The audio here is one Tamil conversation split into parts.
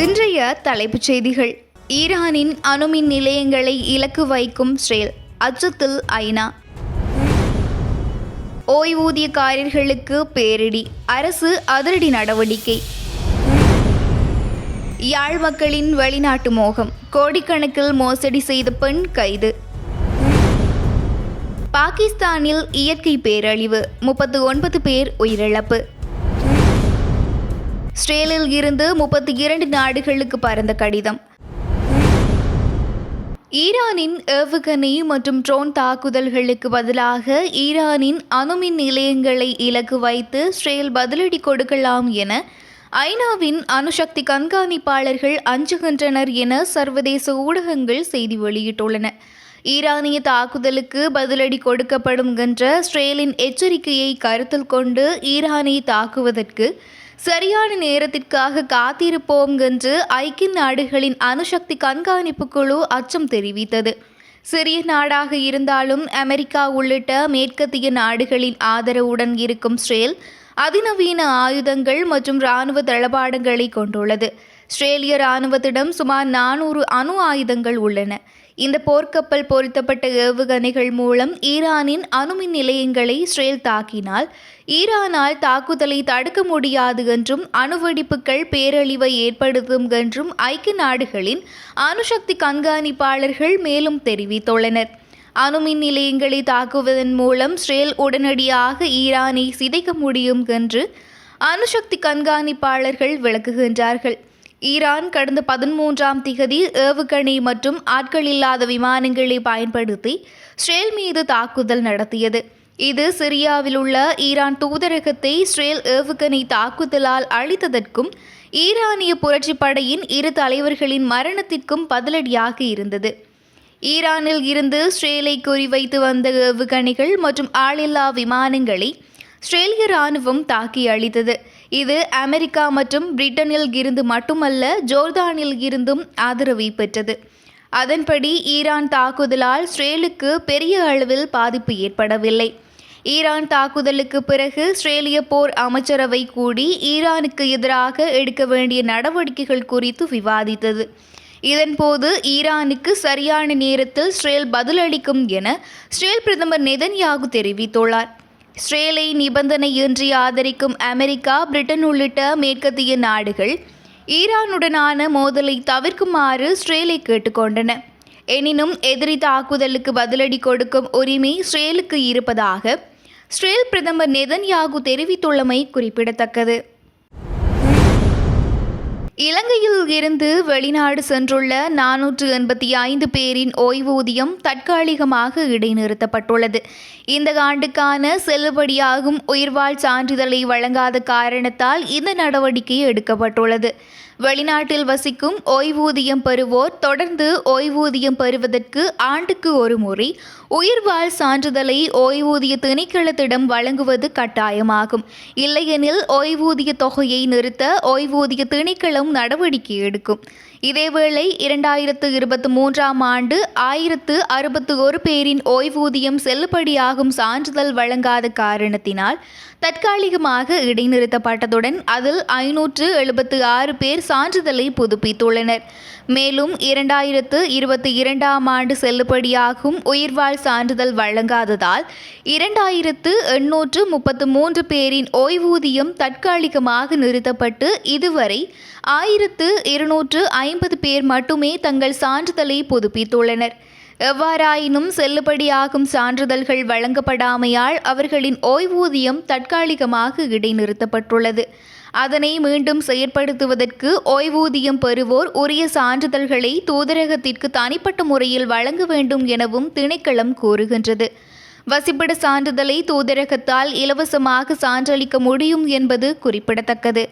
இன்றைய தலைப்புச் செய்திகள். ஈரானின் அணுமின் நிலையங்களை இலக்கு வைக்கும் ஸ்ரேல் அச்சத்தில் ஐநா. ஓய்வூதியக்காரர்களுக்கு பேரிடி. அரசு அதிரடி நடவடிக்கை. யாழ் மக்களின் வெளிநாட்டு மோகம். கோடிக்கணக்கில் மோசடி செய்த பெண் கைது. பாகிஸ்தானில் இயற்கை பேரழிவு. முப்பத்து ஒன்பது பேர் உயிரிழப்பு. ஸ்ரேலில் இருந்து முப்பத்தி இரண்டு நாடுகளுக்கு பறந்த கடிதம். ஈரானின் ஏவுகணை மற்றும் ட்ரோன் தாக்குதல்களுக்கு பதிலாக ஈரானின் அணுமின் நிலையங்களை இலக்கு வைத்து ஸ்ரேல் பதிலடி கொடுக்கலாம் என ஐநாவின் அணுசக்தி கண்காணிப்பாளர்கள் அஞ்சுகின்றனர் என சர்வதேச ஊடகங்கள் செய்தி வெளியிட்டுள்ளன. ஈரானிய தாக்குதலுக்கு பதிலடி கொடுக்கப்படும் என்ற ஸ்ரேலின் எச்சரிக்கையை கருத்தில் கொண்டு ஈரானை தாக்குவதற்கு சரியான நேரத்திற்காக காத்திருப்போம் என்று ஐக்கிய நாடுகளின் அணுசக்தி கண்காணிப்பு குழு அச்சம் தெரிவித்தது. சிறிய நாடாக இருந்தாலும் அமெரிக்கா உள்ளிட்ட மேற்கத்திய நாடுகளின் ஆதரவுடன் இருக்கும் ஸ்ரேல் அதிநவீன ஆயுதங்கள் மற்றும் இராணுவ தளபாடங்களை கொண்டுள்ளது. ஸ்ரேலிய இராணுவத்திடம் சுமார் நானூறு அணு ஆயுதங்கள் உள்ளன. இந்த போர்க்கப்பல் பொருத்தப்பட்ட ஏவுகணைகள் மூலம் ஈரானின் அணுமின் நிலையங்களை ஸ்ரேல் தாக்கினால் ஈரானால் தாக்குதலை தடுக்க முடியாது என்றும் அணுவெடிப்புகள் பேரழிவை ஏற்படுத்தும் என்றும் ஐக்கிய நாடுகளின் அணுசக்தி கண்காணிப்பாளர்கள் மேலும் தெரிவித்துள்ளனர். அணுமின் நிலையங்களை தாக்குவதன் மூலம் ஸ்ரேல் உடனடியாக ஈரானை சிதைக்க முடியும் என்று அணுசக்தி கண்காணிப்பாளர்கள் விளக்குகின்றார்கள். ஈரான் கடந்த பதிமூன்றாம் திகதி ஏவுகணை மற்றும் ஆட்கள் இல்லாத விமானங்களை பயன்படுத்தி ஸ்ரேல் மீது தாக்குதல் நடத்தியது. இது சிரியாவில் உள்ள ஈரான் தூதரகத்தை ஸ்ரேல் ஏவுகணை தாக்குதலால் அழித்ததற்கும் ஈரானிய புரட்சிப்படையின் இரு தலைவர்களின் மரணத்திற்கும் பதிலடியாக இருந்தது. ஈரானில் இருந்து ஸ்ரேலை குறிவைத்து வந்த ஏவுகணைகள் மற்றும் ஆளில்லா விமானங்களை ஸ்ரேலிய ராணுவம் தாக்கி அழித்தது. இது அமெரிக்கா மற்றும் பிரிட்டனில் இருந்து மட்டுமல்ல ஜோர்தானில் இருந்தும் ஆதரவை பெற்றது. அதன்படி ஈரான் தாக்குதலால் ஸ்ரேலுக்கு பெரிய அளவில் பாதிப்பு ஏற்படவில்லை. ஈரான் தாக்குதலுக்கு பிறகு ஸ்ரேலிய போர் அமைச்சரவை கூடி ஈரானுக்கு எதிராக எடுக்க வேண்டிய நடவடிக்கைகள் குறித்து விவாதித்தது. இதன்போது ஈரானுக்கு சரியான நேரத்தில் ஸ்ரேல் பதிலளிக்கும் என ஸ்ரேல் பிரதமர் நெதன்யாகு தெரிவித்துள்ளார். ஸ்ரேலை நிபந்தனையின்றி ஆதரிக்கும் அமெரிக்கா பிரிட்டன் உள்ளிட்ட மேற்கத்திய நாடுகள் ஈரானுடனான மோதலை தவிர்க்குமாறு ஸ்ரேலை கேட்டுக்கொண்டன எனினும் எதிரி தாக்குதலுக்கு பதிலடி கொடுக்கும் உரிமை ஸ்ரேலுக்கு இருப்பதாக ஸ்ரேல் பிரதமர் நெதன்யாகு தெரிவித்துள்ளமை குறிப்பிடத்தக்கது. இலங்கையில் இருந்து வெளிநாடு சென்றுள்ள நானூற்று எண்பத்தி ஐந்து பேரின் ஓய்வூதியம் தற்காலிகமாக இடைநிறுத்தப்பட்டுள்ளது. இந்த ஆண்டுக்கான செல்லுபடியாகும் உயிர்வாழ் சான்றிதழை வழங்காத காரணத்தால் இந்த நடவடிக்கை எடுக்கப்பட்டுள்ளது. வெளிநாட்டில் வசிக்கும் ஓய்வூதியம் பெறுவோர் தொடர்ந்து ஓய்வூதியம் பெறுவதற்கு ஆண்டுக்கு ஒரு முறை உயிர்வாழ் சான்றிதழை ஓய்வூதிய திணைக்களத்திடம் வழங்குவது கட்டாயமாகும். இல்லையெனில் ஓய்வூதிய தொகையை நிறுத்த ஓய்வூதிய திணைக்களம் நடவடிக்கை எடுக்கும். இதேவேளை இரண்டாயிரத்து இருபத்தி மூன்றாம் ஆண்டு ஆயிரத்து அறுபத்து ஒரு பேரின் ஓய்வூதியம் செல்லுபடியாகும் சான்றிதழ் வழங்காத காரணத்தினால் தற்காலிகமாக இடைநிறுத்தப்பட்டதுடன் அதில் ஐநூற்று எழுபத்து ஆறு பேர் சான்றிதழை புதுப்பித்துள்ளனர். மேலும் இரண்டாயிரத்து இருபத்தி இரண்டாம் ஆண்டு செல்லுபடியாகும் உயிர்வாழ் சான்றிதழ் வழங்காததால் இரண்டாயிரத்து எண்ணூற்று முப்பத்து மூன்று பேரின் ஓய்வூதியம் தற்காலிகமாக நிறுத்தப்பட்டு இதுவரை ஆயிரத்து இருநூற்று ஐம்பது பேர் மட்டுமே தங்கள் சான்றிதழை புதுப்பித்துள்ளனர். எவ்வாறாயினும் செல்லுபடியாகும் சான்றிதழ்கள் வழங்கப்படாமையால் அவர்களின் ஓய்வூதியம் தற்காலிகமாக இடைநிறுத்தப்பட்டுள்ளது. அதனை மீண்டும் செயற்படுத்துவதற்கு ஓய்வூதியம் பெறுவோர் உரிய சான்றிதழ்களை தூதரகத்திற்கு தனிப்பட்ட முறையில் வழங்க வேண்டும் எனவும் திணைக்களம் கூறுகின்றது. வசிப்பிட சான்றிதழை தூதரகத்தால் இலவசமாக சான்றளிக்க முடியும் என்பது குறிப்பிடத்தக்கது.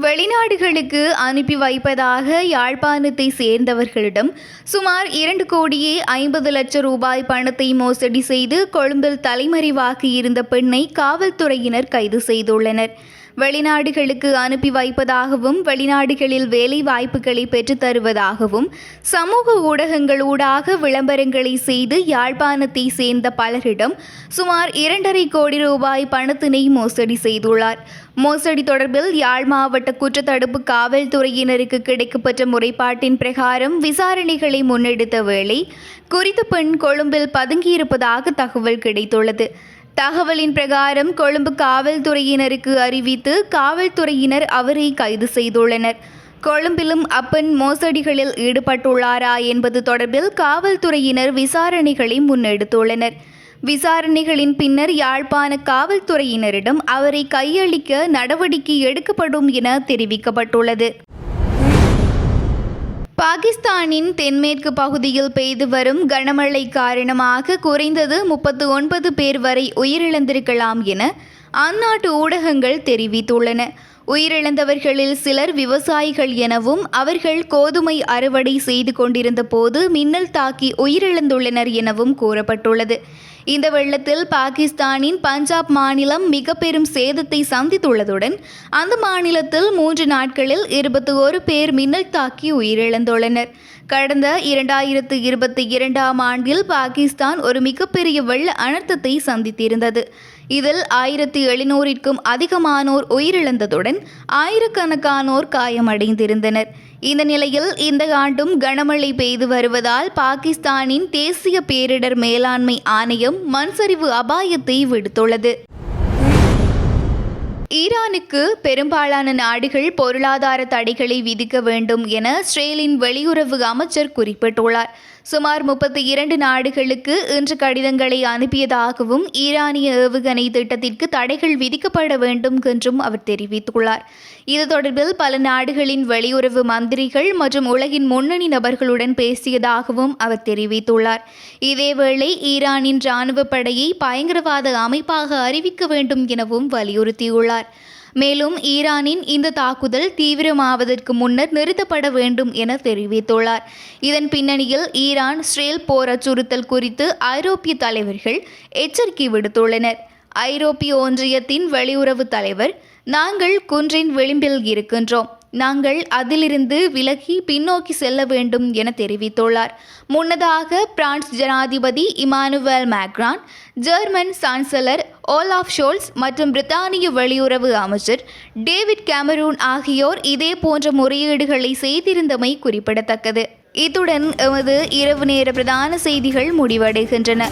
வெளிநாடுகளுக்கு அனுப்பி வைப்பதாக யாழ்ப்பாணத்தை சேர்ந்தவர்களிடம் சுமார் இரண்டு கோடியே ஐம்பது லட்சம் ரூபாய் பணத்தை மோசடி செய்து கொழும்பில் தலைமறைவாகி இருந்த பெண்ணை காவல்துறையினர் கைது செய்துள்ளனர். வெளிநாடுகளுக்கு அனுப்பி வைப்பதாகவும் வெளிநாடுகளில் வேலை வாய்ப்புகளை பெற்றுத் தருவதாகவும் சமூக ஊடகங்களூடாக விளம்பரங்களை செய்து யாழ்ப்பாணத்தை சேர்ந்த பலரிடம் சுமார் இரண்டரை கோடி ரூபாய் பணத்தினை மோசடி செய்துள்ளார். மோசடி தொடர்பில் யாழ் மாவட்ட குற்றத்தடுப்பு காவல்துறையினருக்கு கிடைக்கப்பட்ட முறைப்பாட்டின் பிரகாரம் விசாரணைகளை முன்னெடுத்த வேளை குறித்த பெண் கொழும்பில் பதுங்கியிருப்பதாக தகவல் கிடைத்துள்ளது. தகவலின் பிரகாரம் கொழும்பு காவல்துறையினருக்கு அறிவித்து காவல்துறையினர் அவரை கைது செய்துள்ளனர். கொழும்பிலும் அப்பெண் மோசடிகளில் ஈடுபட்டுள்ளாரா என்பது தொடர்பில் காவல்துறையினர் விசாரணைகளை முன்னெடுத்துள்ளனர். விசாரணைகளின் பின்னர் யாழ்ப்பாண காவல்துறையினரிடம் அவரை கையளிக்க நடவடிக்கை எடுக்கப்படும் என தெரிவிக்கப்பட்டுள்ளது. பாகிஸ்தானின் தென்மேற்கு பகுதியில் பெய்து வரும் கனமழை காரணமாக குறைந்தது முப்பத்து ஒன்பது பேர் வரை உயிரிழந்திருக்கலாம் என அந்நாட்டு ஊடகங்கள் தெரிவித்துள்ளன. உயிரிழந்தவர்களில் சிலர் விவசாயிகள் எனவும் அவர்கள் கோதுமை அறுவடை செய்து கொண்டிருந்த போது மின்னல் தாக்கி உயிரிழந்துள்ளனர் எனவும் கூறப்பட்டுள்ளது. இந்த வெள்ளத்தில் பாகிஸ்தானின் பஞ்சாப் மாநிலம் மிக பெரும் சேதத்தை சந்தித்துள்ளதுடன் அந்த மாநிலத்தில் மூன்று நாட்களில் இருபத்தி ஒரு பேர் மின்னல் தாக்கி உயிரிழந்துள்ளனர். கடந்த இரண்டாயிரத்து இருபத்தி இரண்டாம் ஆண்டில் பாகிஸ்தான் ஒரு மிகப்பெரிய வெள்ள அனர்த்தத்தை சந்தித்திருந்தது. இதில் ஆயிரத்தி எழுநூறிற்கும் அதிகமானோர் உயிரிழந்ததுடன் ஆயிரக்கணக்கானோர் காயமடைந்திருந்தனர். இந்த நிலையில் இந்த ஆண்டும் கனமழை பெய்து வருவதால் பாகிஸ்தானின் தேசிய பேரிடர் மேலாண்மை ஆணையம் மண்சரிவு அபாயத்தை விடுத்துள்ளது. ஈரானுக்கு பெரும்பாலான நாடுகள் பொருளாதார தடைகளை விதிக்க வேண்டும் என ஸ்ரேலின் வெளியுறவு அமைச்சர் குறிப்பிட்டுள்ளார். சுமார் முப்பத்தி இரண்டு நாடுகளுக்கு இன்று கடிதங்களை அனுப்பியதாகவும் ஈரானிய ஏவுகணை திட்டத்திற்கு தடைகள் விதிக்கப்பட வேண்டும் என்றும் அவர் தெரிவித்துள்ளார். இது தொடர்பில் பல நாடுகளின் வெளியுறவு மந்திரிகள் மற்றும் உலகின் முன்னணி நபர்களுடன் பேசியதாகவும் அவர் தெரிவித்துள்ளார். இதேவேளை ஈரானின் இராணுவ படையை பயங்கரவாத அமைப்பாக அறிவிக்க வேண்டும் எனவும் வலியுறுத்தியுள்ளார். மேலும் ஈரானின் இந்த தாக்குதல் தீவிரமாவதற்கு முன்னர் நிறுத்தப்பட வேண்டும் என தெரிவித்துள்ளார். இதன் பின்னணியில் ஈரான் ஸ்ரேல் போர் அச்சுறுத்தல் குறித்து ஐரோப்பிய தலைவர்கள் எச்சரிக்கை விடுத்துள்ளனர். ஐரோப்பிய ஒன்றியத்தின் வெளியுறவு தலைவர் நாங்கள் குன்றின் விளிம்பில் இருக்கின்றோம். நாங்கள் அதிலிருந்து விலகி பின்னோக்கி செல்ல வேண்டும் என தெரிவித்துள்ளார். முன்னதாக பிரான்ஸ் ஜனாதிபதி Emmanuel Macron German chancellor Olaf Scholz மற்றும் பிரித்தானிய வெளியுறவு அமைச்சர் டேவிட் கேமரூன் ஆகியோர் இதே போன்ற முறையீடுகளை செய்திருந்தமை குறிப்பிடத்தக்கது. இத்துடன் எமது இரவு நேர பிரதான செய்திகள் முடிவடைகின்றன.